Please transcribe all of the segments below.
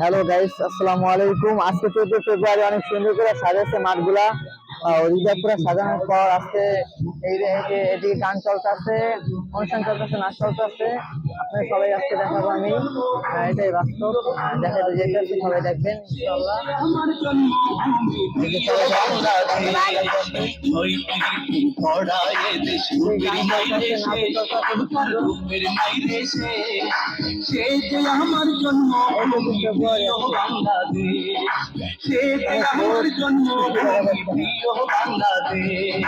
Hello guys আসসালামু আলাইকুম। আজকে চোদ্দ ফেব্রুয়ারি, অনেক সুন্দর করে সাজাচ্ছে মাঠগুলা। করে সাজানোর পর আজকে এই এদিকে গান চলতেছে, অনুষ্ঠান চলতেছে, নাচ চলতেছে। আপনারা সবাই আজকে দেখাবো আমি। এটাই বাস্তব। দেখাতে যেতে সবাই দেখবেন, ইনশাআল্লাহ। যে আমার জন্ম প্রিয় বাংলাদেশ সে যে আমার জন্ম প্রিয় বাংলাদেশ।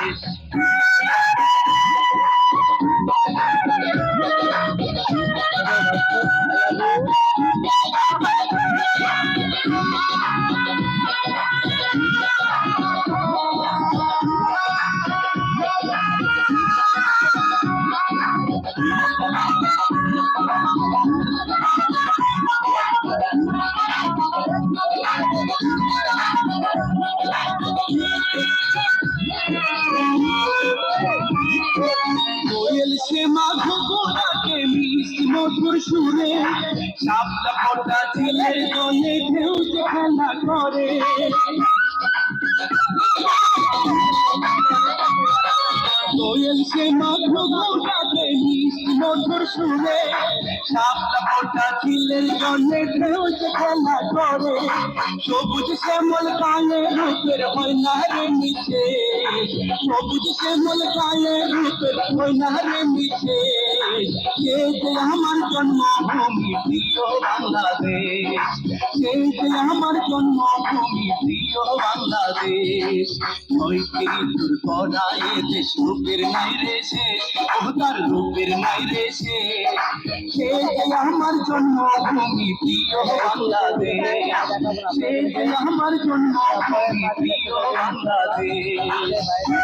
কোয়েল সে মাঘ গোড়াকে মিষ্টি মধুর সুরে শাপলা ফোটা ছেলের দলে ঢেউ যে খেলা করে কোয়েল সে মধুর সুরে শাপলা ফোটা ছেলের দলে ঢেউ যে খেলা করে। সবুজ শ্যামল কালে রূপের হয় না রে মিছে সবুজ শ্যামল কালে রূপের হয় না রে মিছে কে যে আমার জন্মভূমি প্রিয় বাংলাদেশ? কে যে আমার জন্মভূমি প্রিয় বাংলাদেশ? ঋতুর পরায় দেশ রূপের নাই রে অবতার রূপের নাই রে শেষ সে যে আমার জন্মভূমি প্রিয় বাংলাদেশ। সে যে আমার জন্মভূমি প্রিয় বাংলাদেশ।